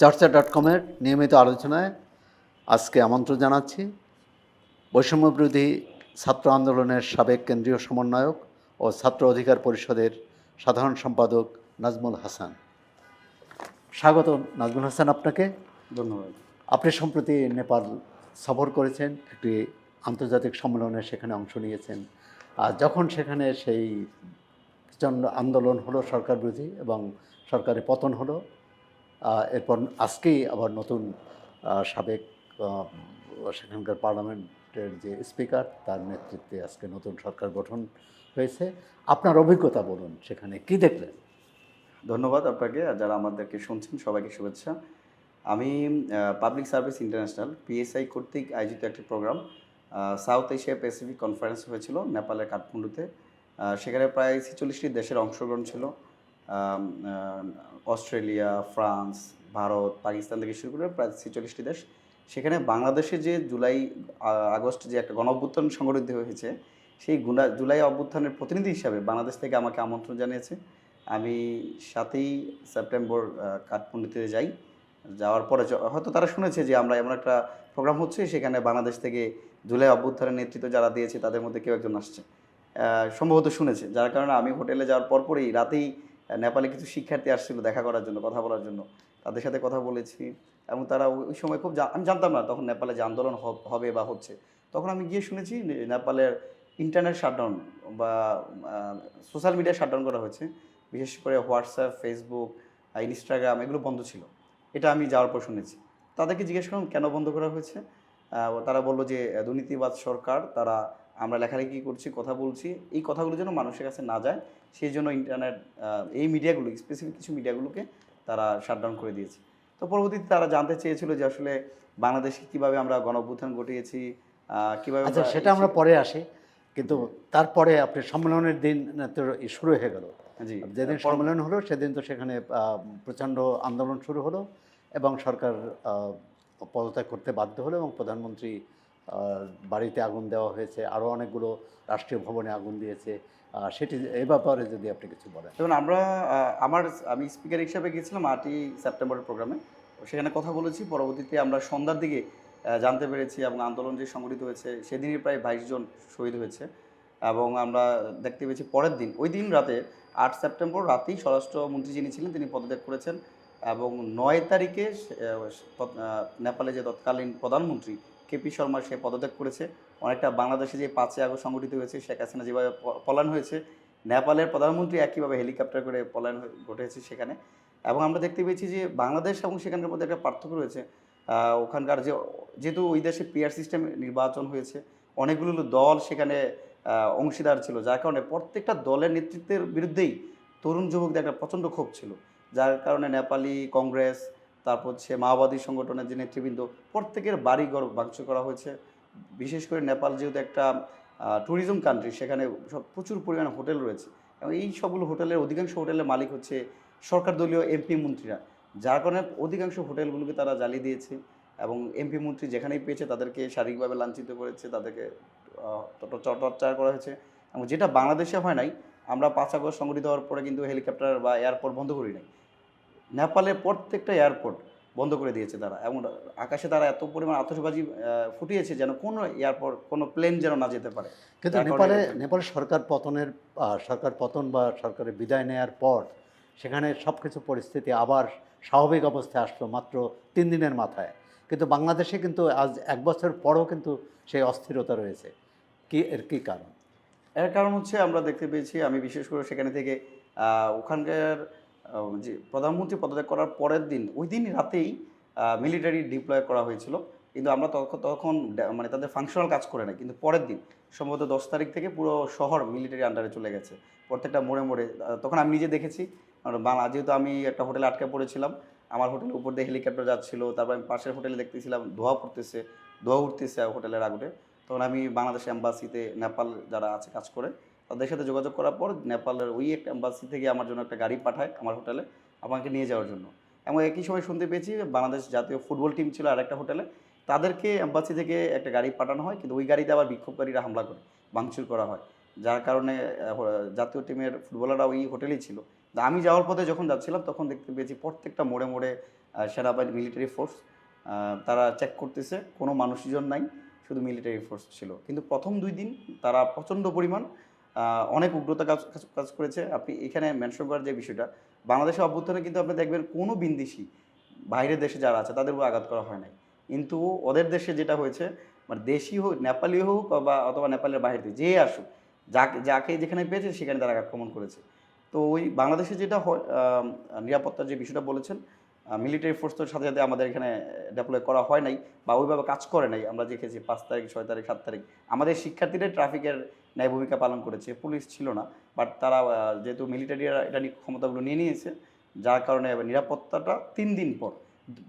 চর্চা ডট কমের নিয়মিত আলোচনায় আজকে আমন্ত্রণ জানাচ্ছি। বৈষম্যবিরোধী ছাত্র আন্দোলনের সাবেক কেন্দ্রীয় সমন্বয়ক ও ছাত্র অধিকার পরিষদের সাধারণ সম্পাদক নাজমুল হাসান। স্বাগত নাজমুল হাসান আপনাকে। ধন্যবাদ। আপনি সম্প্রতি নেপাল সফর করেছেন একটি আন্তর্জাতিক সম্মেলনে সেখানে অংশ নিয়েছেন। আর যখন সেখানে সেই প্রচণ্ড আন্দোলন হলো সরকার বিরোধী এবং সরকারের পতন হলো এরপর আজকেই আবার নতুন সাবেক সেখানকার পার্লামেন্টের যে স্পিকার, তার নেতৃত্বে আজকে নতুন সরকার গঠন হয়েছে। আপনার অভিজ্ঞতা বলুন, সেখানে কি দেখলেন? ধন্যবাদ আপনাকে, আর যারা আমাদেরকে শুনছেন, সবাইকে শুভেচ্ছা। আমি পাবলিক সার্ভিস ইন্টারন্যাশনাল পিএসআই কর্তৃক আয়োজিত একটি program south Asia pacific conference হয়েছিল, নেপালের কাঠমান্ডুতে। সেখানে প্রায় ছেচল্লিশটি দেশের অংশগ্রহণ ছিল। অস্ট্রেলিয়া, ফ্রান্স, ভারত, পাকিস্তান থেকে শুরু করে প্রায় ছেচল্লিশটি দেশ। সেখানে বাংলাদেশে যে জুলাই আগস্ট যে একটা গণ অভ্যুত্থান সংগঠিত হয়েছে, সেই গুনা, জুলাই অভ্যুত্থানের প্রতিনিধি হিসাবে বাংলাদেশ থেকে আমাকে আমন্ত্রণ জানিয়েছে। আমি সাতই সেপ্টেম্বর কাঠমান্ডুতে যাই। যাওয়ার পরে হয়তো তারা শুনেছে যে আমরা এমন একটা প্রোগ্রাম হচ্ছে, সেখানে বাংলাদেশ থেকে জুলাই অভ্যুত্থানের নেতৃত্ব যারা দিয়েছে, তাদের মধ্যে কেউ একজন আসছে। সম্ভবত শুনেছে। যার কারণে আমি হোটেলে যাওয়ার পরপরই রাতেই নেপালে কিছু শিক্ষার্থী আসছিল দেখা করার জন্য, কথা বলার জন্য। তাদের সাথে কথা বলেছি এবং তারা ওই- সময় খুব আমি জানতাম না তখন নেপালে যে আন্দোলন হবে বা হচ্ছে। তখন আমি গিয়ে শুনেছি নেপালের ইন্টারনেট শাটডাউন বা সোশ্যাল মিডিয়া শাটডাউন করা হয়েছে। বিশেষ করে হোয়াটসঅ্যাপ, ফেসবুক ইনস্টাগ্রাম এগুলো বন্ধ ছিল। এটা আমি যাওয়ার পর শুনেছি। তাদেরকে জিজ্ঞেস করলাম, কেন বন্ধ করা হয়েছে? তারা বলল যে, দুর্নীতিবাদ সরকার, তারা আমরা লেখালেখি করছি কথা বলছি এই কথাগুলো যেন মানুষের কাছে না যায় সেই জন্য ইন্টারনেট এই মিডিয়াগুলো স্পেসিফিক কিছু মিডিয়াগুলোকে তারা শাটডাউন করে দিয়েছে। তো পরবর্তীতে তারা জানতে চেয়েছিল যে আসলে বাংলাদেশে কীভাবে আমরা গণ অভ্যুত্থান ঘটিয়েছি কীভাবে আচ্ছা সেটা আমরা পরে আসি কিন্তু তারপরে আপনি সম্মেলনের দিন তো শুরু হয়ে গেল। জি যেদিন সম্মেলন হলো সেদিন তো সেখানে প্রচণ্ড আন্দোলন শুরু হলো এবং সরকার পদত্যাগ করতে বাধ্য হলো এবং প্রধানমন্ত্রী বাড়িতে আগুন দেওয়া হয়েছে আরও অনেকগুলো রাষ্ট্রীয় ভবনে আগুন দিয়েছে। সেটি এ ব্যাপারে যদি আপনি কিছু বলেন। যেমন আমরা আমার, আমি স্পিকার হিসাবে গিয়েছিলাম আটই সেপ্টেম্বরের প্রোগ্রামে সেখানে কথা বলেছি, পরবর্তীতে আমরা সন্ধ্যার দিকে জানতে পেরেছি এবং আন্দোলন যে সংগঠিত হয়েছে, সেদিনই প্রায় বাইশ জন শহীদ হয়েছে। এবং আমরা দেখতে পেয়েছি পরের দিন, ওই দিন রাতে আট সেপ্টেম্বর রাতেই স্বরাষ্ট্রমন্ত্রী যিনি ছিলেন, তিনি পদত্যাগ করেছেন। এবং নয় তারিখে নেপালে যে তৎকালীন প্রধানমন্ত্রী কেপি শর্মা সে পদত্যাগ করেছে। অনেকটা বাংলাদেশে যে পাঁচই আগস্ট সংগঠিত হয়েছে, শেখ হাসিনা যেভাবে পলায়ন হয়েছে, নেপালের প্রধানমন্ত্রী একইভাবে হেলিকপ্টার করে পলায়ন ঘটেছে সেখানে। এবং আমরা দেখতে পেয়েছি যে বাংলাদেশ এবং সেখানকার মধ্যে একটা পার্থক্য রয়েছে। ওখানকার যে, যেহেতু ওই দেশে পিআর সিস্টেম নির্বাচন হয়েছে, অনেকগুলো দল সেখানে অংশীদার ছিল। যার কারণে প্রত্যেকটা দলের নেতৃত্বের বিরুদ্ধেই তরুণ যুবকদের একটা প্রচণ্ড ক্ষোভ ছিল। যার কারণে নেপালি কংগ্রেস তারপর হচ্ছে মাওবাদী সংগঠনের যে নেতৃবৃন্দ, প্রত্যেকের বাড়ি বাড়িঘর ভাঙচুর করা হয়েছে। বিশেষ করে নেপাল যেহেতু একটা ট্যুরিজম কান্ট্রি সেখানে সব প্রচুর পরিমাণে হোটেল রয়েছে। এবং এই সবগুলো হোটেলের অধিকাংশ হোটেলের মালিক হচ্ছে সরকার দলীয় এমপি মন্ত্রীরা। যার কারণে অধিকাংশ হোটেলগুলোকে তারা জ্বালিয়ে দিয়েছে এবং এমপি মন্ত্রী যেখানেই পেয়েছে তাদেরকে শারীরিকভাবে লাঞ্ছিত করেছে, তাদেরকে টর্চার করা হয়েছে। এবং যেটা বাংলাদেশে হয় নাই, আমরা পাঁচ আগস্ট সংগঠিত হওয়ার পরে কিন্তু হেলিকপ্টার বা এয়ারপোর্ট বন্ধ করি নাই। নেপালের প্রত্যেকটা এয়ারপোর্ট বন্ধ করে দিয়েছে তারা। এবং আকাশে তারা এত পরিমাণ আতশবাজি ফুটিয়েছে যেন কোনো এয়ারপোর্ট কোনো প্লেন যেন না যেতে পারে। কিন্তু নেপালে নেপালের সরকার পতনের সরকার পতন বা সরকারের বিদায় নেয়ার পর সেখানে সব কিছু পরিস্থিতি আবার স্বাভাবিক অবস্থায় আসলো মাত্র তিন দিনের মাথায়। কিন্তু বাংলাদেশে কিন্তু আজ এক বছর পরও কিন্তু সেই অস্থিরতা রয়েছে। কি এর কি কারণ? এর কারণ হচ্ছে আমরা দেখতে পেয়েছি আমি বিশেষ করে সেখানে থেকে আহ, ওখানকার যে প্রধানমন্ত্রী পদত্যাগ করার পরের দিন, ওই দিন রাতেই মিলিটারি ডিপ্লয় করা হয়েছিল। কিন্তু আমরা তখন তখন মানে তাদের ফাংশনাল কাজ করে না কিন্তু পরের দিন, সম্ভবত দশ তারিখ থেকে পুরো শহর মিলিটারি আন্ডারে চলে গেছে। প্রত্যেকটা মোড়ে মোড়ে তখন আমি নিজে দেখেছি। বাংলা, যেহেতু আমি একটা হোটেলে আটকে পড়েছিলাম, আমার হোটেলের উপর দিয়ে হেলিকপ্টার যাচ্ছিল, তারপর আমি পাশের হোটেলে দেখতেছিলাম, ধোয়া পড়তেছে, ধোয়া উঠতেছে হোটেলের আগুনে। তখন আমি বাংলাদেশ এম্বাসিতে নেপাল যারা আছে কাজ করে তাদের সাথে যোগাযোগ করার পর নেপালের ওই একটা অ্যাম্বাসি থেকে আমার জন্য একটা গাড়ি পাঠায় আমার হোটেলে আমাকে নিয়ে যাওয়ার জন্য। এবং একই সময় শুনতে পেয়েছি বাংলাদেশ জাতীয় ফুটবল টিম ছিল আর একটা হোটেলে। তাদেরকে অ্যাম্বাসি থেকে একটা গাড়ি পাঠানো হয়, কিন্তু ওই গাড়িতে আবার বিক্ষোভকারীরা হামলা করে, ভাঙচুর করা হয়। যার কারণে জাতীয় টিমের ফুটবলাররা ওই হোটেলেই ছিল। আমি যাওয়ার পথে যখন যাচ্ছিলাম, তখন দেখতে পেয়েছি প্রত্যেকটা মোড়ে মোড়ে সেনাবাহিনী মিলিটারি ফোর্স তারা চেক করতেছে, কোনো মানুষজন নাই, শুধু মিলিটারি ফোর্স ছিল। কিন্তু প্রথম দুই দিন তারা প্রচণ্ড পরিমাণ অনেক উগ্রতা কাজ, কাজ- করেছে। আপনি এখানে মেনশন করার যে বিষয়টা, বাংলাদেশের অভ্যুত্থানে কিন্তু আপনি দেখবেন কোনো বিন্দিসি বাইরের দেশে যারা আছে, তাদের উপর আঘাত করা হয় নাই। কিন্তু ওদের দেশে যেটা হয়েছে মানে দেশি হোক, নেপালি হোক বা অথবা নেপালের বাইরে থেকে যে আসুক, যাকে যাকে যেখানে পেয়েছে, সেখানে তারা আক্রমণ করেছে। তো ওই বাংলাদেশে যেটা নিরাপত্তার যে বিষয়টা বলেছেন মিলিটারি ফোর্সের সাথে সাথে আমাদের এখানে ডেপ্লয় করা হয় নাই বা ওইভাবে কাজ করে নাই। আমরা দেখেছি পাঁচ তারিখ ছয় তারিখ সাত তারিখ। আমাদের শিক্ষার্থীরা ট্রাফিকের ন্যায় ভূমিকা পালন করেছে। পুলিশ ছিল না। বাট তারা যেহেতু মিলিটারিরা এটা নিয়ে ক্ষমতাগুলো নিয়ে নিয়েছে যার কারণে নিরাপত্তাটা তিন দিন পর।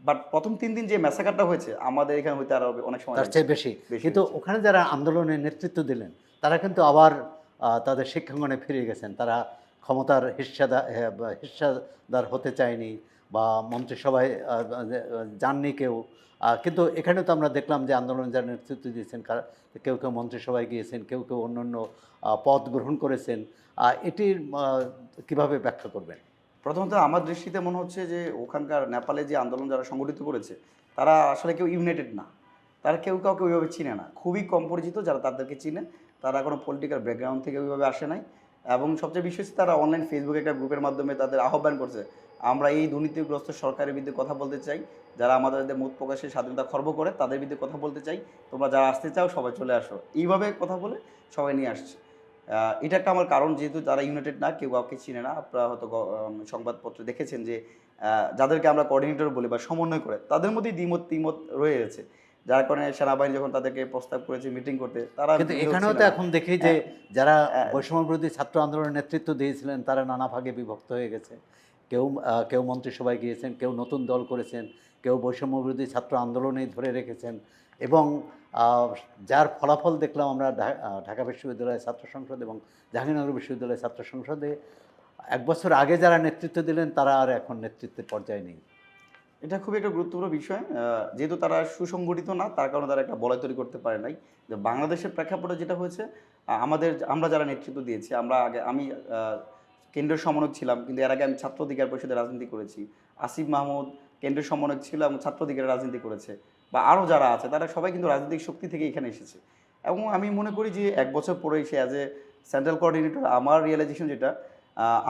বাট প্রথম তিন দিন যে ম্যাসাকারটা হয়েছে আমাদের এখানে হইতে আরও অনেক সময় তার চেয়ে বেশি। কিন্তু ওখানে যারা আন্দোলনের নেতৃত্ব দিলেন তারা কিন্তু আবার তাদের শিক্ষাঙ্গনে ফিরে গেছেন। তারা ক্ষমতার হিস্সাদার হিস্সাদার হতে চায়নি। বা মন্ত্রিসভায় যাননি কেউ। কিন্তু এখানে তো আমরা দেখলাম যে আন্দোলন যারা নেতৃত্ব দিয়েছেন কেউ কেউ মন্ত্রিসভায় গিয়েছেন, কেউ কেউ অন্য অন্য পদ গ্রহণ করেছেন। এটির কীভাবে ব্যাখ্যা করবেন? প্রথমত আমার দৃষ্টিতে মনে হচ্ছে যে ওখানকার নেপালে যে আন্দোলন যারা সংগঠিত করেছে, তারা আসলে কেউ ইউনাইটেড না। তারা কেউ কাউকে ওইভাবে চিনে না। খুবই কম পরিচিত যারা তাদেরকে চিনে, তারা কোনো পলিটিক্যাল ব্যাকগ্রাউন্ড থেকে ওইভাবে আসে নাই। এবং সবচেয়ে বিশেষ তারা অনলাইন ফেসবুকে একটা গ্রুপের মাধ্যমে তাদের আহ্বান করছে আমরা এই দুর্নীতিগ্রস্ত সরকারের বিরুদ্ধে কথা বলতে চাই যারা আমাদের মত প্রকাশের স্বাধীনতা খর্ব করে তাদের বিরুদ্ধে কথা বলতে চাই। তোমরা যারা আসতে চাও সবাই চলে আসো। এইভাবে কথা বলে সবাই নিয়ে আসছে। এটা একটা আমার কারণ যেহেতু তারা ইউনাইটেড না কেউ কাউকে চিনে না। আপনারা হয়তো সংবাদপত্রে দেখেছেন যে যাদেরকে আমরা কোঅর্ডিনেটর বলি বা সমন্বয় করে তাদের মধ্যেই দ্বিমত তিমত রয়ে গেছে। যার কারণে সেনাবাহিনী যখন তাদেরকে প্রস্তাব করেছে মিটিং করতে তারা কিন্তু এখানেও তো এখন দেখি যে যারা হ্যাঁ। বৈষম্য বিরোধী ছাত্র আন্দোলনের নেতৃত্ব দিয়েছিলেন তারা নানা ভাগে বিভক্ত হয়ে গেছে। কেউ কেউ মন্ত্রিসভায় গিয়েছেন, কেউ নতুন দল করেছেন, কেউ বৈষম্য বিরোধী ছাত্র আন্দোলনেই ধরে রেখেছেন এবং যার ফলাফল দেখলাম আমরা ঢাকা বিশ্ববিদ্যালয়ের ছাত্র সংসদ এবং জাহাঙ্গীরনগর বিশ্ববিদ্যালয়ের ছাত্র সংসদে, এক বছর আগে যারা নেতৃত্ব দিলেন তারা আর এখন নেতৃত্বের পর্যায়ে নেই। এটা খুবই একটা গুরুত্বপূর্ণ বিষয় যেহেতু তারা সুসংগঠিত না, তার কারণে তারা একটা বলয় তৈরি করতে পারে নাই। যে বাংলাদেশের প্রেক্ষাপটে যেটা হয়েছে আমাদের, আমরা যারা নেতৃত্ব দিয়েছি, আমরা আগে, আমি আহ, কেন্দ্রীয় সমন্বয়ক ছিলাম কিন্তু এর আগে আমি ছাত্র অধিকার পরিষদে রাজনীতি করেছি। আসিফ মাহমুদ কেন্দ্রীয় সমন্বয়ক ছিল এবং ছাত্র অধিকারের রাজনীতি করেছে। বা আরও যারা আছে তারা সবাই কিন্তু রাজনৈতিক শক্তি থেকে এখানে এসেছে। এবং আমি মনে করি যে এক বছর পরে এসে অ্যাজ এ সেন্ট্রাল কোঅর্ডিনেটর আমার রিয়েলাইজেশন যেটা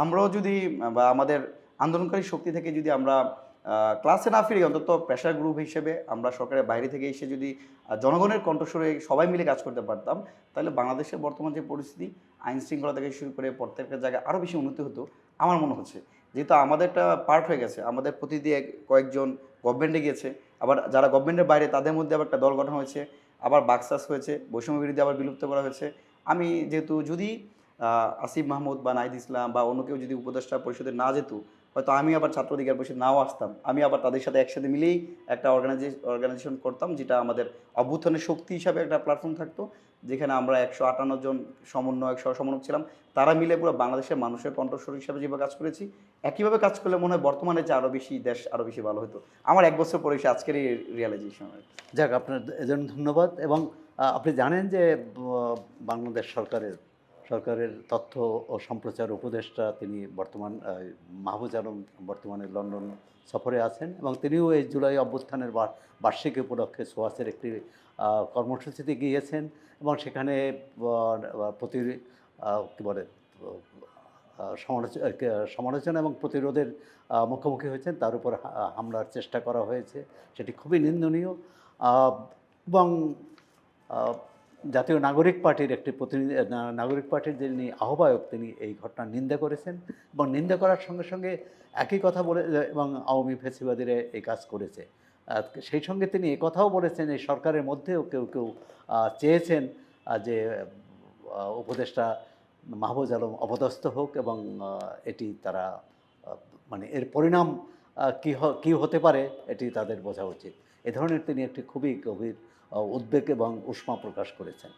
আমরাও যদি বা আমাদের আন্দোলনকারী শক্তি থেকে যদি আমরা ক্লাসে না ফিরে অন্তত প্রেশার গ্রুপ হিসেবে আমরা সরকারের বাইরে থেকে এসে যদি জনগণের কণ্ঠস্বরে সবাই মিলে কাজ করতে পারতাম তাহলে বাংলাদেশের বর্তমান যে পরিস্থিতি আইন শৃঙ্খলা থেকে শুরু করে প্রত্যেকটা জায়গায় আরও বেশি উন্নতি হতো, আমার মনে হচ্ছে। যেহেতু আমাদেরটা পার্ট হয়ে গেছে, আমাদের প্রতিদিন কয়েকজন গভর্নমেন্টে গিয়েছে, আবার যারা গভর্নমেন্টের বাইরে তাদের মধ্যে আবার একটা দল গঠন হয়েছে, আবার বাক্সাস হয়েছে, বৈষম্য বিরুদ্ধে আবার বিলুপ্ত করা হয়েছে। আমি যেহেতু যদি আসিফ মাহমুদ বা নাহিদ ইসলাম বা অন্য কেউ যদি উপদেষ্টা পরিষদে না যেত হয়তো আমি আবার ছাত্র অধিকার পরিষদ নাও আসতাম। আমি আবার তাদের সাথে একসাথে মিলেই একটা অর্গানাইজে অর্গানাইজেশন করতাম, যেটা আমাদের অভ্যুত্থানের শক্তি হিসাবে একটা প্ল্যাটফর্ম থাকতো, যেখানে আমরা একশো আটান্ন জন সমন্বয়ক, সহ ছিলাম। তারা মিলে পুরো বাংলাদেশের মানুষের কণ্ঠস্বর হিসাবে যেভাবে কাজ করেছি, একইভাবে কাজ করলে মনে হয় বর্তমানে যে আরও বেশি দেশ আরও বেশি ভালো হতো। আমার এক বছর পরে এসে আজকের এই রিয়েলাইজেশন যাক, আপনার এজন্য ধন্যবাদ এবং আপনি জানেন যে বাংলাদেশ সরকারের সরকারের তথ্য ও সম্প্রচার উপদেষ্টা তিনি বর্তমান মাহবুজ আলম বর্তমানে লন্ডন সফরে আছেন এবং তিনিও এই জুলাই অভ্যুত্থানের বার্ষিকী উপলক্ষে সোয়াসের একটি কর্মসূচিতে গিয়েছেন এবং সেখানে প্রতি কী বলে সমালোচনা এবং প্রতিরোধের মুখোমুখি হয়েছেন। তার উপর হামলার চেষ্টা করা হয়েছে। সেটি খুবই নিন্দনীয়। এবং জাতীয় নাগরিক পার্টির একটি প্রতিনিধি নাগরিক পার্টির যিনি আহ্বায়ক, তিনি এই ঘটনার নিন্দা করেছেন এবং নিন্দা করার সঙ্গে সঙ্গে একই কথা বলে এবং আওয়ামী ফেসিবাদীরা এই কাজ করেছে। সেই সঙ্গে তিনি কথাও বলেছেন, এই সরকারের মধ্যেও কেউ কেউ চেয়েছেন যে উপদেষ্টা মাহবুজ আলম অপদস্থ হোক এবং এটি তারা মানে এর পরিণাম কী কী হতে পারে, এটি তাদের বোঝা উচিত। এ ধরনের তিনি একটি খুবই গভীর উদ্বেগ এবং উষ্মা প্রকাশ করেছেন।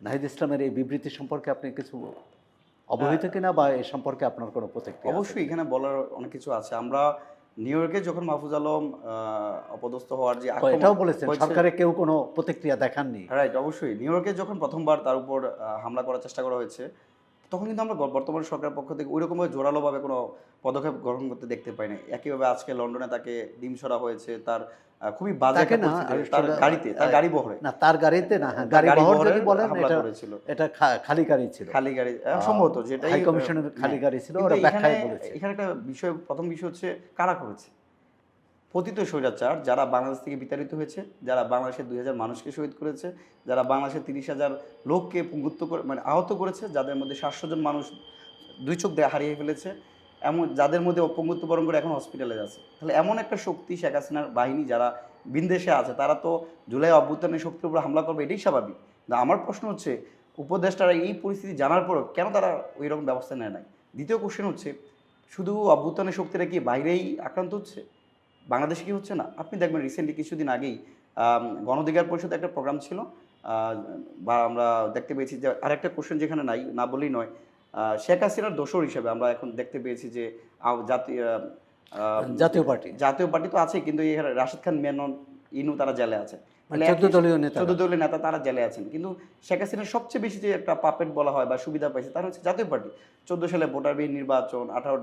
নাহিদ ইসলামের এই বিবৃতি সম্পর্কে আপনি কিছু অবহিত কিনা বা এ সম্পর্কে আপনার কোনো প্রতিক্রিয়া অবশ্যই এখানে বলার অনেক কিছু আছে। আমরা নিউ ইয়র্কে যখন মাহফুজ আলম অপদস্থ হওয়ার যে এটাও বলেছেন সরকারে কেউ কোনো প্রতিক্রিয়া দেখাননি। রাইট অবশ্যই। নিউ ইয়র্কে যখন প্রথমবার তার উপর হামলা করার চেষ্টা করা হয়েছে তখন কিন্তু আমরা বর্তমান সরকারের পক্ষ থেকে ওইরকমভাবে জোরালোভাবে কোনো পদক্ষেপ গ্রহণ করতে দেখতে পাই না একইভাবে আজকে লন্ডনে তাকে ডিম সরা হয়েছে তার খুবই বাজে না, তার গাড়িতে তার গাড়ি বহরে। না তার গাড়িতে না হ্যাঁ গাড়ি বহর যদি বলেন এটা করেছিল। এটা খালি গাড়ি ছিল। খালি গাড়ি সম্ভবত যেটাই হাই কমিশনের খালি হ্যাঁ। গাড়ি ছিল ওরা এখানে ব্যাখ্যায় বলেছে। এখানে একটা বিষয় প্রথম বিষয় হচ্ছে কারা করেছে? পতিত স্বৈরাচার যারা বাংলাদেশ থেকে বিতাড়িত হয়েছে, যারা বাংলাদেশের দুই হাজার মানুষকে শহীদ করেছে, যারা বাংলাদেশের তিরিশ হাজার লোককে পুঙ্গুত্ব করে মানে আহত করেছে, যাদের মধ্যে সাতশো জন মানুষ দুই চোখ হারিয়ে ফেলেছে, এমন যাদের মধ্যে অপঙ্গুত্ব বরণ করে এখন হসপিটালে আছে তাহলে এমন একটা শক্তি শেখ হাসিনার বাহিনী যারা বিন্দেশে আছে, তারা তো জুলাই অভ্যুত্থানের শক্তির উপর হামলা করবে, এটাই স্বাভাবিক। আমার প্রশ্ন হচ্ছে, উপদেষ্টারা এই পরিস্থিতি জানার পরও কেন তারা ওই রকম ব্যবস্থা নেয় নাই? দ্বিতীয় কোশ্চেন হচ্ছে, শুধু অভ্যুত্থানের শক্তিটা কি বাইরেই আক্রান্ত হচ্ছে? বাংলাদেশে কি হচ্ছে না? আপনি দেখবেন রিসেন্টলি কিছুদিন আগেই গণধিকার পরিষদ একটা প্রোগ্রাম ছিল আহ, বা আমরা দেখতে পেয়েছি যে আরেকটা কোশ্চেন যেখানে নাই না বলেই নয় আহ, শেখ হাসিনার দোষর হিসেবে আমরা এখন দেখতে পেয়েছি যে জাতীয় জাতীয় পার্টি। জাতীয় পার্টি তো আছে কিন্তু এখানে রাশেদ খান মেনন ইনু তারা জেলে আছে। মানে চোদ্দ দলীয় নেতা চোদ্দ দলীয় নেতা তারা জেলে আছেন। কিন্তু শেখ হাসিনার সবচেয়ে বেশি যে একটা পাপেট বলা হয় বা সুবিধা পাইছে তার হচ্ছে জাতীয় পার্টি। চোদ্দ সালে ভোটারবিহীন নির্বাচন আঠারো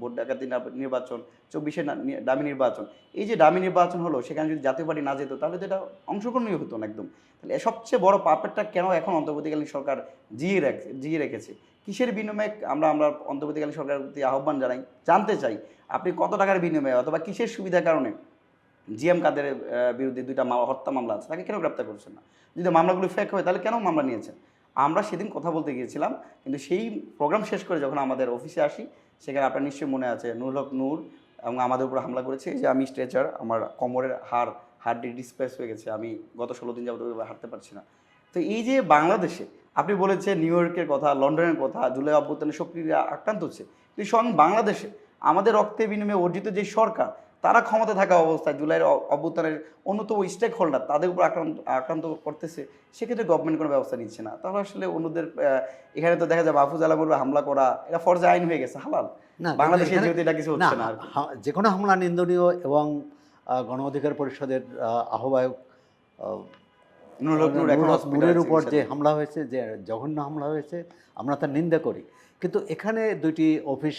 ভোট ডাকাতি না- নির্বাচন চব্বিশে দামি নির্বাচন। এই যে দামি নির্বাচন হলো সেখানে যদি জাতীয় পার্টি না যেত তাহলে তো এটা অংশগ্রহণই হতো না একদম। তাহলে সবচেয়ে বড় পাপেটটা কেন এখন অন্তর্বর্তীকালীন সরকার জিয়ে রাখ জিয়ে রেখেছে? কিসের বিনিময়ে আমরা আমরা অন্তর্বর্তীকালীন সরকারের প্রতি আহ্বান জানাই জানতে চাই আপনি কত টাকার বিনিময়ে অথবা কিসের সুবিধার কারণে? জিএম কাদের বিরুদ্ধে দুইটা হত্যা মামলা আছে, তাকে কেন গ্রেপ্তার করছেন না? যদি মামলাগুলো ফেক হয়, তাহলে কেন মামলা নিয়েছেন? আমরা সেদিন কথা বলতে গিয়েছিলাম, কিন্তু সেই প্রোগ্রাম শেষ করে যখন আমাদের অফিসে আসি, সেখানে আপনার নিশ্চয়ই মনে আছে নূর হক নূর এবং আমাদের উপর হামলা করেছে। যে আমি স্ট্রেচার আমার কোমরের হাড় হাড়টি ডিসপ্লেস হয়ে গেছে, আমি গত ষোলো দিন যাবত হাঁটতে পারছি না। তো এই যে বাংলাদেশে, আপনি বলেছেন নিউ ইয়র্কের কথা লন্ডনের কথা, জুলাই অভ্যুত্থানের শক্তিরা আক্রান্ত হচ্ছে। কিন্তু স্বয়ং বাংলাদেশে আমাদের রক্তের বিনিময়ে অর্জিত যে সরকার তারা ক্ষমতা থাকা অবস্থায় জুলাইয়ের অভ্যুত্থানের অন্যতম স্টেক হোল্ডার তাদের উপর আক্রান্ত আক্রান্ত করতেছে সেক্ষেত্রে গভর্নমেন্ট কোনো ব্যবস্থা নিচ্ছে না। তাহলে আসলে অন্যদের এখানে তো দেখা যায় মাহফুজ আলমের হামলা করা এটা ফরজে আইন হয়ে গেছে হালাল। বাংলাদেশে যেহেতু এটা কিছু হচ্ছে না যে কোনো হামলা নিন্দনীয় এবং গণ অধিকার পরিষদের আহ, আহ্বায়ক নূরের উপর যে হামলা হয়েছে যে জঘন্য হামলা হয়েছে আমরা তার নিন্দা করি। কিন্তু এখানে দুইটি অফিস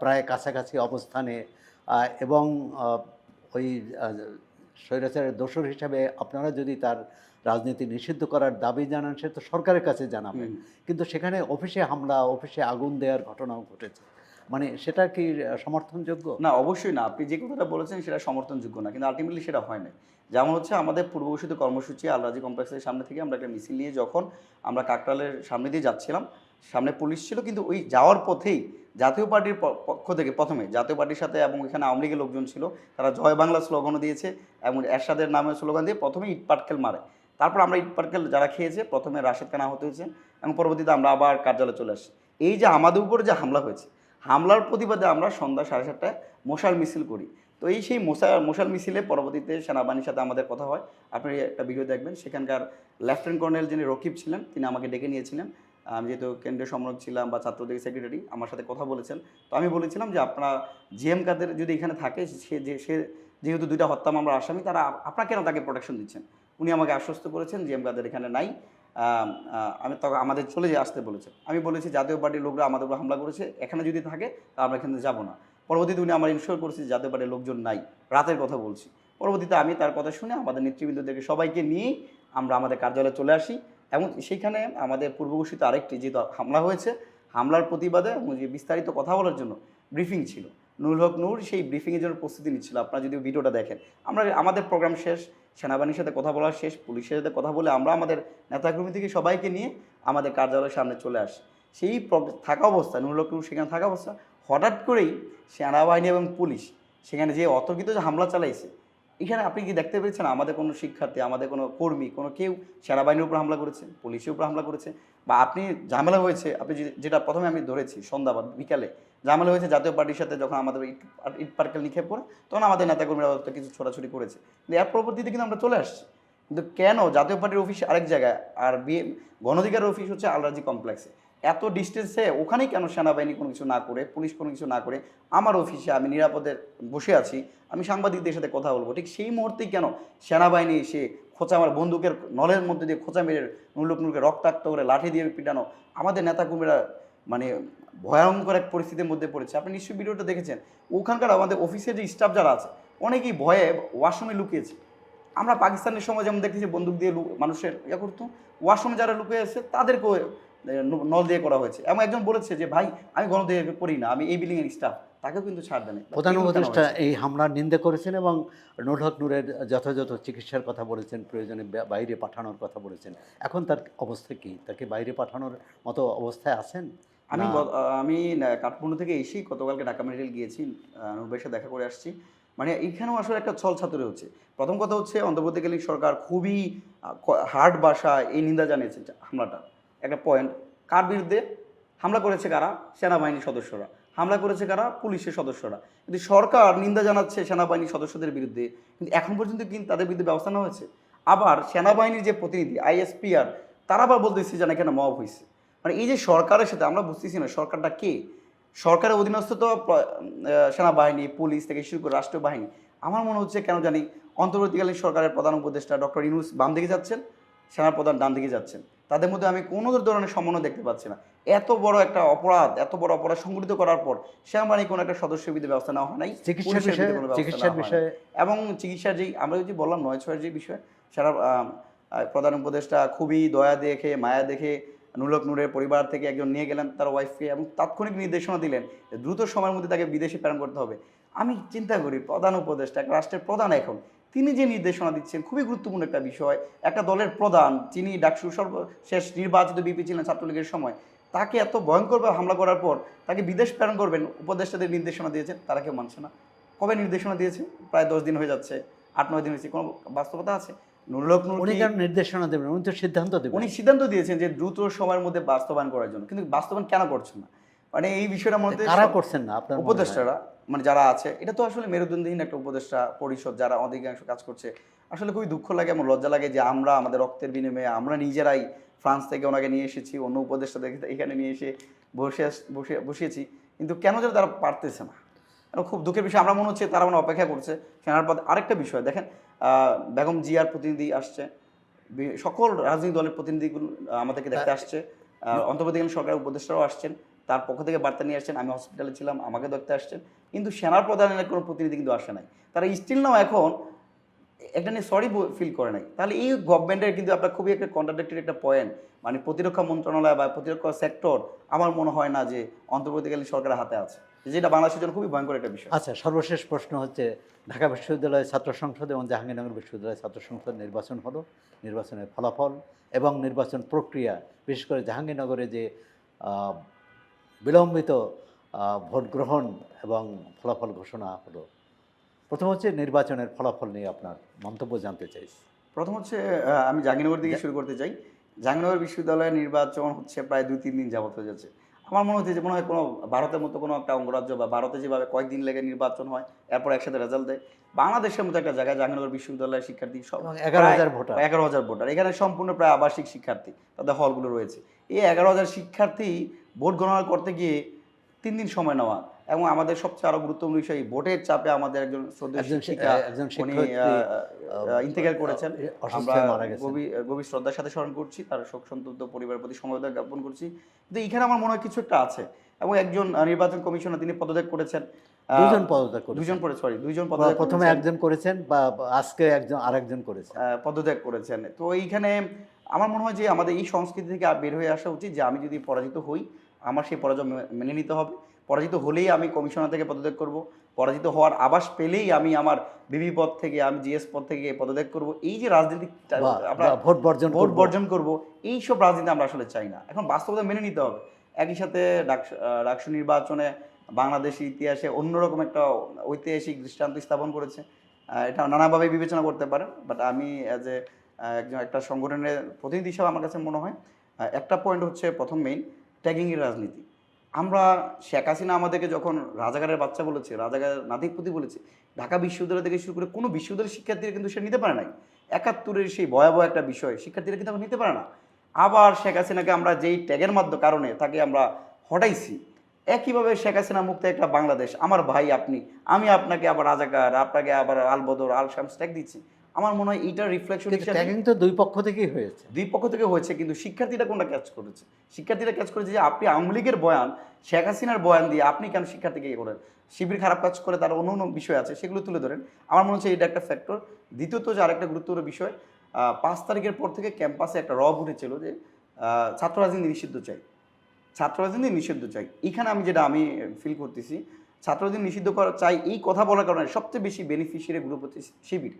প্রায় কাছাকাছি অবস্থানে এবং ওই স্বৈরাচারের দোষর হিসাবে আপনারা যদি তার রাজনীতি নিষিদ্ধ করার দাবি জানান সে তো সরকারের কাছে জানাবেন কিন্তু সেখানে অফিসে হামলা অফিসে আগুন দেওয়ার ঘটনাও ঘটেছে। মানে সেটা কি সমর্থনযোগ্য? না অবশ্যই না। আপনি যে কথাটা বলেছেন সেটা সমর্থনযোগ্য না। কিন্তু আলটিমেটলি সেটা হয় না যেমন হচ্ছে আমাদের পূর্বঘোষিত কর্মসূচি আলরাজি কমপ্লেক্সের সামনে থেকে আমরা একটা মিছিল নিয়ে যখন আমরা কাকরালের সামনে দিয়ে যাচ্ছিলাম সামনে পুলিশ ছিল কিন্তু ওই যাওয়ার পথেই জাতীয় পার্টির পক্ষ থেকে প্রথমে জাতীয় পার্টির সাথে এবং এখানে আওয়ামী লীগের লোকজন ছিল, তারা জয় বাংলা স্লোগানও দিয়েছে এবং এরশাদের নামে স্লোগান দিয়ে প্রথমে ইট পাটকেল মারে। তারপর আমরা ইট পাটকেল যারা খেয়েছে, প্রথমে রাশেদ খান আহত হয়েছে এবং পরবর্তীতে আমরা আবার কার্যালয়ে চলে আসি এই যে আমাদের উপরে যে হামলা হয়েছে, হামলার প্রতিবাদে আমরা সন্ধ্যা সাড়ে সাতটায় মশাল মিছিল করি। তো এই সেই মশা, মশাল মিছিলে পরবর্তীতে সেনাবাহিনীর সাথে আমাদের কথা হয়। আপনি একটা ভিডিও দেখবেন, সেখানকার লেফটেন্যান্ট কর্নেল যিনি রকিব ছিলেন, তিনি আমাকে ডেকে নিয়েছিলেন। আমি যেহেতু কেন্দ্রীয় সম্রাট ছিলাম বা ছাত্রদের সেক্রেটারি আমার সাথে কথা বলেছেন। তো আমি বলেছিলাম যে আপনারা জিএম কাদের যদি এখানে থাকে, সে যে, সে যেহেতু দুইটা হত্যা মামলার আসামি, তারা আপনারা কেন তাকে প্রোটেকশন দিচ্ছেন? উনি আমাকে আশ্বস্ত করেছেন জিএম কাদের এখানে নাই। আমি তখন আমাদের চলে যে আসতে বলেছে। আমি বলেছি, জাতীয় পার্টির লোকরা আমাদের উপর হামলা করেছে, এখানে যদি থাকে, তা আমরা এখানে যাব না। পরবর্তীতে উনি আমার ইনশোর করেছে জাতীয় পার্টির লোকজন নাই। রাতের কথা বলছি। পরবর্তীতে আমি তার কথা শুনে আমাদের নেতৃবৃন্দদেরকে সবাইকে নিয়েই আমরা আমাদের কার্যালয়ে চলে আসি। এবং সেইখানে আমাদের পূর্বঘোষিত আরেকটি যেহেতু হামলা হয়েছে, হামলার প্রতিবাদে যে বিস্তারিত কথা বলার জন্য ব্রিফিং ছিল। নুরুল হক নূর সেই ব্রিফিংয়ের জন্য প্রস্তুতি নিচ্ছিল। আপনারা যদি ভিডিওটা দেখেন, আমরা আমাদের প্রোগ্রাম শেষ, সেনাবাহিনীর সাথে কথা বলা শেষ, পুলিশের সাথে কথা বলে আমরা আমাদের নেতাকর্মী থেকে সবাইকে নিয়ে আমাদের কার্যালয়ের সামনে চলে আসি। সেই থাকা অবস্থা, নুরুল হক নূর সেখানে থাকা অবস্থা, হঠাৎ করেই সেনাবাহিনী এবং পুলিশ সেখানে যে অতর্কিত যে হামলা চালাইছে এখানে আপনি কি দেখতে পেয়েছেন? আমাদের কোনো শিক্ষার্থী, আমাদের কোনো কর্মী, কোনো কেউ সেনাবাহিনীর উপর হামলা করেছে, পুলিশের উপর হামলা করেছে? বা আপনি ঝামেলা হয়েছে, আপনি যেটা প্রথমে আমি ধরেছি সন্ধ্যা বা বিকালে, ঝামেলা হয়েছে জাতীয় পার্টির সাথে যখন আমাদের ইট ইট পার্কেল নিক্ষেপ করে, তখন আমাদের নেতাকর্মীরা হয়তো কিছু ছোটাছুটি করেছে। কিন্তু এর পরবর্তীতে কিন্তু আমরা চলে আসছি। কিন্তু কেন জাতীয় পার্টির অফিস আরেক জায়গায়, আর বিএ গণধিকার অফিস হচ্ছে আলরাজি কমপ্লেক্সে। এত ডিস্টেন্সে ওখানেই কেন সেনাবাহিনী কোনো কিছু না করে, পুলিশ কোনো কিছু না করে? আমার অফিসে আমি নিরাপদে বসে আছি, আমি সাংবাদিকদের সাথে কথা বলব। ঠিক সেই মুহূর্তেই কেন সেনাবাহিনী এসে খোঁচা, আমার বন্দুকের নলের মধ্যে দিয়ে খোঁচা মেরে নুলুক নুলকে রক্তাক্ত করে লাঠি দিয়ে পিটানো, আমাদের নেতাকর্মীরা মানে ভয়ঙ্কর এক পরিস্থিতির মধ্যে পড়েছে। আপনি নিশ্চয়ই ভিডিওটা দেখেছেন। ওখানকার আমাদের অফিসের যে স্টাফ যারা আছে, অনেকেই ভয়ে ওয়াশরুমে লুকিয়েছে। আমরা পাকিস্তানের সময় যেমন দেখেছি বন্দুক দিয়ে মানুষের ইয়ে করতো, ওয়াশরুমে যারা লুকিয়ে আছে, তাদেরকেও নল দিয়ে করা হয়েছে। এবং একজন বলেছে যে ভাই আমি গণদেহে পড়ি না আমি এই বিল্ডিং এর স্টাফ তাকেও কিন্তু ছাড় দেন প্রধান উপদেষ্টা এই হামলার নিন্দা করেছেন এবং নুর হক নূরের যথাযথ চিকিৎসার কথা বলেছেন প্রয়োজনে বাইরে পাঠানোর কথা বলেছেন। এখন তার অবস্থা কি? তাকে বাইরে পাঠানোর মতো অবস্থায় আছেন? আমি আমি কাঠমান্ডু থেকে এসেই গতকালকে ঢাকা মেডিকেল গিয়েছি নুরবের সাথে দেখা করে আসছি। মানে এখানেও আসলে একটা ছল ছাতুরে হচ্ছে। প্রথম কথা হচ্ছে অন্তর্বর্তীকালীন সরকার খুবই হার্ড বাসা এই নিন্দা জানিয়েছে হামলাটা। একটা পয়েন্ট কার বিরুদ্ধে? হামলা করেছে কারা? সেনাবাহিনীর সদস্যরা। হামলা করেছে কারা? পুলিশের সদস্যরা। কিন্তু সরকার নিন্দা জানাচ্ছে সেনাবাহিনীর সদস্যদের বিরুদ্ধে। কিন্তু এখন পর্যন্ত কিন্তু তাদের বিরুদ্ধে ব্যবস্থা নেওয়া হয়েছে? আবার সেনাবাহিনীর যে প্রতিনিধি, আইএসপিআর, তারা আবার বলতেছে যেন এখানে মব হয়েছে মানে এই যে সরকারের সাথে আমরা বুঝতেছি না, সরকারটা কে? সরকারের অধীনস্থ তো সেনাবাহিনী, পুলিশ থেকে শুরু করে রাষ্ট্রীয় বাহিনী আমার মনে হচ্ছে কেন জানি অন্তর্বর্তীকালীন সরকারের প্রধান উপদেষ্টা ডক্টর ইনুস বাম দিকে যাচ্ছেন, সেনাপ্রধান ডান দিকে যাচ্ছেন। তাদের মধ্যে আমি কোনো ধরনের সমন্বয় দেখতে পাচ্ছি না। এত বড় একটা অপরাধ এত বড় অপরাধ সংগঠিত করার পর সেনাবাহিনী কোনো একটা সদস্যের বিরুদ্ধে ব্যবস্থা নেওয়া হয় নাই চিকিৎসার বিষয়ে এবং চিকিৎসার যেই আমরা যে বললাম নয় ছয়ের যে বিষয় সারা প্রধান উপদেষ্টা খুবই দয়া দেখে মায়া দেখে নুলক নূরের পরিবার থেকে একজন নিয়ে গেলেন তার ওয়াইফকে এবং তাৎক্ষণিক নির্দেশনা দিলেন দ্রুত সময়ের মধ্যে তাকে বিদেশে প্রেরণ করতে হবে। আমি চিন্তা করি প্রধান উপদেষ্টা এক রাষ্ট্রের প্রধান এখন তিনি যে নির্দেশনা দিচ্ছেন খুবই গুরুত্বপূর্ণ একটা বিষয় একটা দলের প্রধান যিনি ডাকসু সর্বশেষ নির্বাচিত বিপি ছিলেন ছাত্রলীগের সময় তাকে এত ভয়ঙ্করভাবে হামলা করার পর তাকে বিদেশ প্রেরণ করবেন উপদেষ্টাদের নির্দেশনা দিয়েছেন তারা কেউ মানছে না। কবে নির্দেশনা দিয়েছে? প্রায় দশ দিন হয়ে যাচ্ছে আট নয় দিন হয়েছে কোনো বাস্তবতা আছে? নির্দেশনা দেবেন? উনি তো সিদ্ধান্ত দেবেন। উনি সিদ্ধান্ত দিয়েছেন যে দ্রুত সময়ের মধ্যে বাস্তবায়ন করার জন্য কিন্তু বাস্তবায়ন কেন করছেন না? মানে এই বিষয়টা মধ্যে কারা করছেন না আপনার উপদেষ্টারা মানে যারা আছে এটা তো আসলে মেরুদণ্ডহীন একটা উপদেষ্টা পরিষদ যারা অধিকাংশ কাজ করছে। আসলে খুবই দুঃখ লাগে এবং লজ্জা লাগে যে আমরা আমাদের রক্তের বিনিময়ে আমরা নিজেরাই ফ্রান্স থেকে ওনাকে নিয়ে এসেছি অন্য উপদেষ্টা দেখে এখানে নিয়ে এসে বসে বসে বসিয়েছি। কিন্তু কেন যেন তারা পারতেছে না? খুব দুঃখের বিষয় আমরা মনে হচ্ছে তারা মানে অপেক্ষা করছে। সেনার পথে আরেকটা বিষয় দেখেন আহ, বেগম জিয়ার প্রতিনিধি আসছে। সকল রাজনৈতিক দলের প্রতিনিধিগুলো আমাদেরকে দেখতে আসছে। অন্তর্বর্তীকালীন সরকারের উপদেষ্টারাও আসছেন। তার পক্ষ থেকে বার্তা নিয়ে আসছেন, আমি হসপিটালে ছিলাম, আমাকে দেখতে আসছেন। কিন্তু সেনার প্রধানের কোনো প্রতিনিধি কিন্তু আসে নাই। তারা স্টিল নাও এখন একটা নিয়ে সরি ফিল করে নাই। তাহলে এই গভর্নমেন্টের কিন্তু আপনার খুবই একটা কন্ট্রাডিক্টরি একটা পয়েন্ট মানে প্রতিরক্ষা মন্ত্রণালয় বা প্রতিরক্ষা সেক্টর আমার মনে হয় না যে অন্তর্বর্তীকালীন সরকারের হাতে আছে। যেটা বাংলাদেশের জন্য খুবই ভয়ঙ্কর একটা বিষয়। আচ্ছা সর্বশেষ প্রশ্ন হচ্ছে, ঢাকা বিশ্ববিদ্যালয় ছাত্র সংসদ এবং জাহাঙ্গীরনগর বিশ্ববিদ্যালয় ছাত্র সংসদ নির্বাচন হলো, নির্বাচনের ফলাফল এবং নির্বাচন প্রক্রিয়া। বিশেষ করে জাহাঙ্গীরনগরে যে বিলম্বিত ভোট গ্রহণ এবং ফলাফল ঘোষণা হলো। প্রথম হচ্ছে নির্বাচনের ফলাফল নিয়ে আপনার মন্তব্য জানতে চাই। প্রথম হচ্ছে আমি জাহাঙ্গীরনগর থেকে শুরু করতে চাই। জাহাঙ্গীরনগর বিশ্ববিদ্যালয়ের নির্বাচন হচ্ছে প্রায় দুই তিন দিন যাবত হয়ে যাচ্ছে। আমার মনে হচ্ছে যে মনে হয় কোনো ভারতের মতো কোনো একটা অঙ্গরাজ্য বা ভারতে যেভাবে কয়েকদিন লেগে নির্বাচন হয় এরপর একসাথে রেজাল্ট দেয়। বাংলাদেশের মতো একটা জায়গায় জাহাঙ্গীরনগর বিশ্ববিদ্যালয়ের শিক্ষার্থী সব এগারো হাজার ভোটার। এগারো হাজার ভোটার। এখানে সম্পূর্ণ প্রায় আবাসিক শিক্ষার্থী তাদের হলগুলো রয়েছে। এই এগারো হাজার শিক্ষার্থী ভোট গণনা করতে গিয়ে তিন দিন সময় নেওয়া। এবং আমাদের সবচেয়ে আরও গুরুত্বপূর্ণ বিষয় ভোটের চাপে আমাদের একজন একজন উনি ইন্তেকাল করেছেন। আমরা গভীর শ্রদ্ধার সাথে স্মরণ করছি তার শোক সন্তপ্ত পরিবারের প্রতি সমবেদনা জ্ঞাপন করছি। কিন্তু এখানে আমার মনে হয় কিছু একটা আছে। এবং একজন নির্বাচন কমিশনার তিনি পদত্যাগ করেছেন। দুজন পদত্যাগ করেছেন। দুজন পরে সরি দুইজন পদত্যাগ প্রথমে একজন করেছেন বা আজকে একজন আরেকজন করেছেন। আহ, পদত্যাগ করেছেন। তো এইখানে আমার মনে হয় যে আমাদের এই সংস্কৃতি থেকে বের হয়ে আসা উচিত যে আমি যদি পরাজিত হই আমার সেই পরাজয় মেনে নিতে হবে। পরাজিত হলেই আমি কমিশনার থেকে পদত্যাগ করব পরাজিত হওয়ার আবাস পেলেই আমি আমার বিবি পদ থেকে আমি জিএস পদ থেকে পদত্যাগ করব। এই যে রাজনীতি আমরা ভোট বর্জন ভোট বর্জন করব এইসব রাজনীতি আমরা আসলে চাই না। এখন বাস্তবতা মেনে নিতে হবে। একই সাথে ডাকসু নির্বাচনে বাংলাদেশের ইতিহাসে অন্যরকম একটা ঐতিহাসিক দৃষ্টান্ত স্থাপন করেছে। এটা নানাভাবে বিবেচনা করতে পারেন বাট আমি অ্যাজ এ একজন একটা সংগঠনের প্রতিনিধি হিসাবে আমার কাছে মনে হয় একটা পয়েন্ট হচ্ছে প্রথম মেইন ট্যাগিংয়ের রাজনীতি। আমরা শেখ হাসিনা আমাদেরকে যখন রাজাগারের বাচ্চা বলেছে রাজাগারের নাতিপুতি বলেছে, ঢাকা বিশ্ববিদ্যালয় থেকে শুরু করে কোনো বিশ্ববিদ্যালয়ের শিক্ষার্থীরা কিন্তু সে নিতে পারে নাই। একাত্তরের সেই ভয়াবহ একটা বিষয়, শিক্ষার্থীরা কিন্তু নিতে পারে না। আবার শেখ হাসিনাকে আমরা যেই ট্যাগের মাধ্যমে কারণে তাকে আমরা হটাইছি। একইভাবে শেখ হাসিনা মুক্ত একটা বাংলাদেশ। আমার ভাই আপনি, আমি আপনাকে আবার রাজাকার, আপনাকে আবার আল বদর, আল শামস ট্যাগ দিচ্ছি। আমার মনে হয় এইটার রিফ্লেকশন ট্যাগিং তো দুই পক্ষ থেকেই হয়েছে। দুই পক্ষ থেকে হয়েছে কিন্তু শিক্ষার্থীরা কোনটা ক্যাচ করেছে? শিক্ষার্থীরা ক্যাচ করেছে যে আপনি আওয়ামী লীগের বয়ান শেখ হাসিনার বয়ান দিয়ে আপনি কেন শিক্ষার্থীকে ইয়ে করেন? শিবির খারাপ কাজ করে তার অন্য অন্য বিষয় আছে সেগুলো তুলে ধরেন। আমার মনে হচ্ছে এটা একটা ফ্যাক্টর দ্বিতীয়ত যে আরেকটা গুরুত্বপূর্ণ বিষয় পাঁচ তারিখের পর থেকে ক্যাম্পাসে একটা রব উঠেছিল যে ছাত্র রাজনীতি নিষিদ্ধ চাই। ছাত্র রাজনীতি নিষিদ্ধ চাই। এখানে আমি যেটা আমি ফিল করতেছি ছাত্র রাজনীতি নিষিদ্ধ করা চাই এই কথা বলার কারণে সবচেয়ে বেশি বেনিফিশিয়ারি গ্রুপ হচ্ছে শিবির।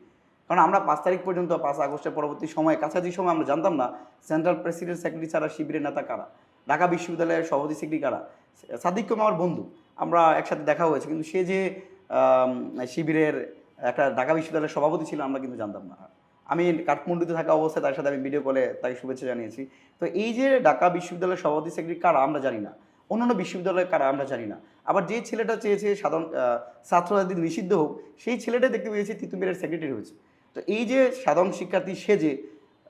কারণ আমরা পাঁচ তারিখ পর্যন্ত পাঁচ আগস্টের পরবর্তী সময়ে, কাছাকাছি সময় আমরা জানতাম না সেন্ট্রাল প্রেসিডেন্ট সেক্রেটারি ছাড়া শিবিরের নেতা কারা? ঢাকা বিশ্ববিদ্যালয়ের সভাপতি সেক্রেটারি কারা? সাদিক আমার বন্ধু, আমরা একসাথে দেখা হয়েছে। কিন্তু সে যে শিবিরের একটা ঢাকা বিশ্ববিদ্যালয়ের সভাপতি ছিল, আমরা কিন্তু জানতাম না। আমি কাঠমান্ডুতে থাকা অবস্থায় তার সাথে আমি ভিডিও কলে তাকে শুভেচ্ছা জানিয়েছি। তো এই যে ঢাকা বিশ্ববিদ্যালয়ের সভাপতি সেক্রেটারি কারা আমরা জানি না। অন্যান্য বিশ্ববিদ্যালয়ের কারা আমরা জানি না। আবার যে ছেলেটা চেয়েছে সাধারণ ছাত্র নিষিদ্ধ হোক, সেই ছেলেটা দেখতে পেয়েছি তিতুমিরের সেক্রেটারি হয়েছে। তো এই যে সাধারণ শিক্ষার্থী সেজে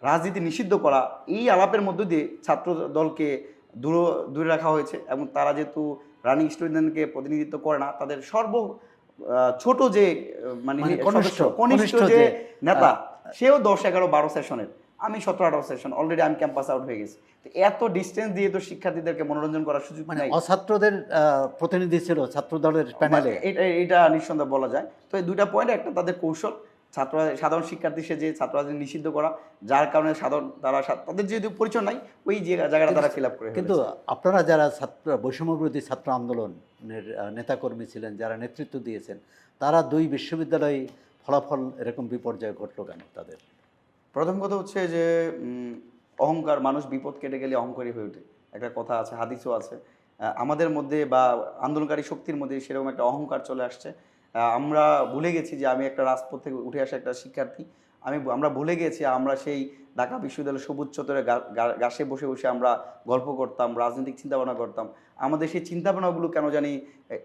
রাজনীতি নিষিদ্ধ করা এই আলাপের মধ্য দিয়ে ছাত্র দলকে দূর দূরে রাখা হয়েছে এবং তারা যেহেতু রানিং স্টুডেন্টকে প্রতিনিধিত্ব করে না তাদের সর্ব ছোট যে মানে মানে কনিষ্ঠ, যে নেতা সেও দশ এগারো বারো সেশনের আমি সতেরো আঠারো সেশন অলরেডি আমি ক্যাম্পাস আউট হয়ে গেছি। তো এত ডিস্টেন্স দিয়ে তো শিক্ষার্থীদেরকে মনোরঞ্জন করার সুযোগ মানে অছাত্রদের প্রতিনিধি ছিল ছাত্র দলের প্যানেলে এটা এটা নিঃসন্দেহে বলা যায়। তো এই দুইটা পয়েন্ট একটা তাদের কৌশল ছাত্র সাধারণ শিক্ষার্থী সেজে ছাত্র রাজনীতি নিষিদ্ধ করা যার কারণে সাধারণ তারা তাদের যেহেতু পরিচয় নাই ওই যে জায়গাটা তারা ফিল আপ করে কিন্তু আপনারা যারা ছাত্র বৈষম্যবিরোধী ছাত্র আন্দোলনের নেতাকর্মী ছিলেন যারা নেতৃত্ব দিয়েছেন তারা দুই বিশ্ববিদ্যালয়ে ফলাফল এরকম বিপর্যয় ঘটলো কেন তাদের? প্রথম কথা হচ্ছে যে অহংকার মানুষ বিপদ কেটে গেলে অহংকারী হয়ে ওঠে। একটা কথা আছে হাদিসও আছে। আমাদের মধ্যে বা আন্দোলনকারী শক্তির মধ্যে সেরকম একটা অহংকার চলে আসছে। আমরা ভুলে গেছি যে আমি একটা রাজপথ থেকে উঠে আসা একটা শিক্ষার্থী। আমি আমরা ভুলে গেছি আমরা সেই ঢাকা বিশ্ববিদ্যালয়ের সবুজ চত্বরে গাছে বসে বসে আমরা গল্প করতাম রাজনৈতিক চিন্তাভাবনা করতাম। আমাদের সেই চিন্তাভাবনাগুলো কেন জানি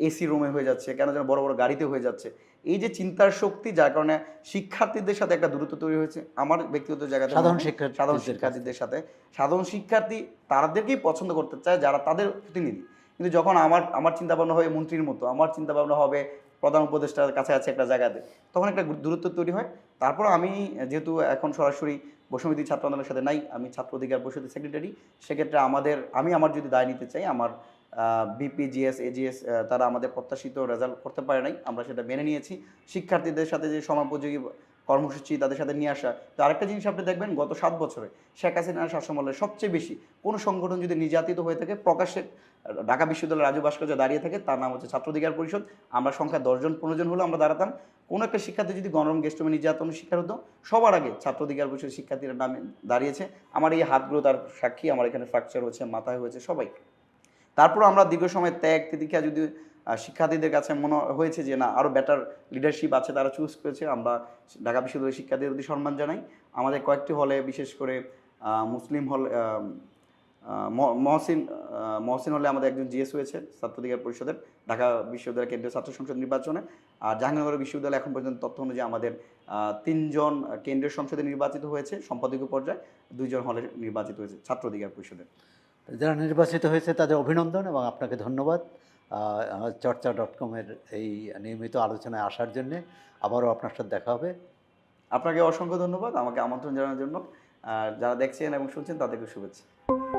এসি রুমে হয়ে যাচ্ছে কেন যেন বড় বড় গাড়িতে হয়ে যাচ্ছে। এই যে চিন্তার শক্তি যার কারণে শিক্ষার্থীদের সাথে একটা দূরত্ব তৈরি হয়েছে। আমার ব্যক্তিগত জায়গাতে সাধারণ শিক্ষার্থীদের সাধারণ। শিক্ষার্থীদের সাথে। সাধারণ শিক্ষার্থী তাদেরকেই পছন্দ করতে চায় যারা তাদের প্রতিনিধি। কিন্তু যখন আমার আমার চিন্তা ভাবনা হবে মন্ত্রীর মতো আমার চিন্তা ভাবনা হবে প্রধান উপদেষ্টার কাছে আছে একটা জায়গাতে তখন একটা দূরত্ব তৈরি হয়। তারপর আমি যেহেতু এখন সরাসরি বসুমিতি ছাত্র আন্দোলনের সাথে নাই, আমি ছাত্র অধিকার পরিষদের সেক্রেটারি সেক্ষেত্রে আমাদের আমি আমার যদি দায় নিতে চাই, আমার বিপিজিএস এজিএস তারা আমাদের প্রত্যাশিত রেজাল্ট করতে পারে নাই, আমরা সেটা মেনে নিয়েছি। শিক্ষার্থীদের সাথে যে সমাপযোগী কর্মসূচি তাদের সাথে নিয়ে আসা। তো আরেকটা জিনিস আপনি দেখবেন, গত সাত বছরে শেখ হাসিনার শাসনামলে সবচেয়ে বেশি কোনো সংগঠন যদি নির্যাতিত হয়ে থাকে, প্রকাশ্যে ঢাকা বিশ্ববিদ্যালয়ের রাজু ভাস্কর্য দাঁড়িয়ে থাকে, তার নাম হচ্ছে ছাত্র অধিকার পরিষদ। আমরা সংখ্যা দশজন পনেরো জন হলেও আমরা দাঁড়াতাম। কোনো একটা শিক্ষার্থী যদি গণরম গেস্টমে নির্যাতনের শিকার হতো, সবার আগে ছাত্র অধিকার পরিষদের শিক্ষার্থীরা নামে দাঁড়িয়েছে। আমার এই হাতগুলো তার সাক্ষী, আমার এখানে ফ্র্যাকচার হয়েছে, মাথায় হয়েছে সবাই। তারপর আমরা দীর্ঘ সময় ত্যাগ তিতিক্ষা যদি শিক্ষার্থীদের কাছে মনে হয়েছে যে, না আরও বেটার লিডারশিপ আছে তারা চুজ করেছে। আমরা ঢাকা বিশ্ববিদ্যালয়ের শিক্ষার্থীদের প্রতি সম্মান জানাই। আমাদের কয়েকটি হলে বিশেষ করে মুসলিম হল মহসিন মহসিন হলে আমাদের একজন জিএস হয়েছে ছাত্র অধিকার পরিষদের, ঢাকা বিশ্ববিদ্যালয় কেন্দ্রীয় ছাত্র সংসদ নির্বাচনে। আর জাহাঙ্গীরনগর বিশ্ববিদ্যালয় এখন পর্যন্ত তথ্য অনুযায়ী আমাদের তিনজন কেন্দ্রীয় সংসদে নির্বাচিত হয়েছে, সম্পাদকীয় পর্যায়ে দুইজন হলে নির্বাচিত হয়েছে ছাত্র অধিকার পরিষদের। যারা নির্বাচিত হয়েছে তাদের অভিনন্দন এবং আপনাকে ধন্যবাদ। চর্চা ডট কমের এই নিয়মিত আলোচনায় আসার জন্যে আবারও আপনার সাথে দেখা হবে। আপনাকে অসংখ্য ধন্যবাদ। আমাকে আমন্ত্রণ জানানোর জন্য। আর যারা দেখছেন এবং শুনছেন, তাদেরকে শুভেচ্ছা।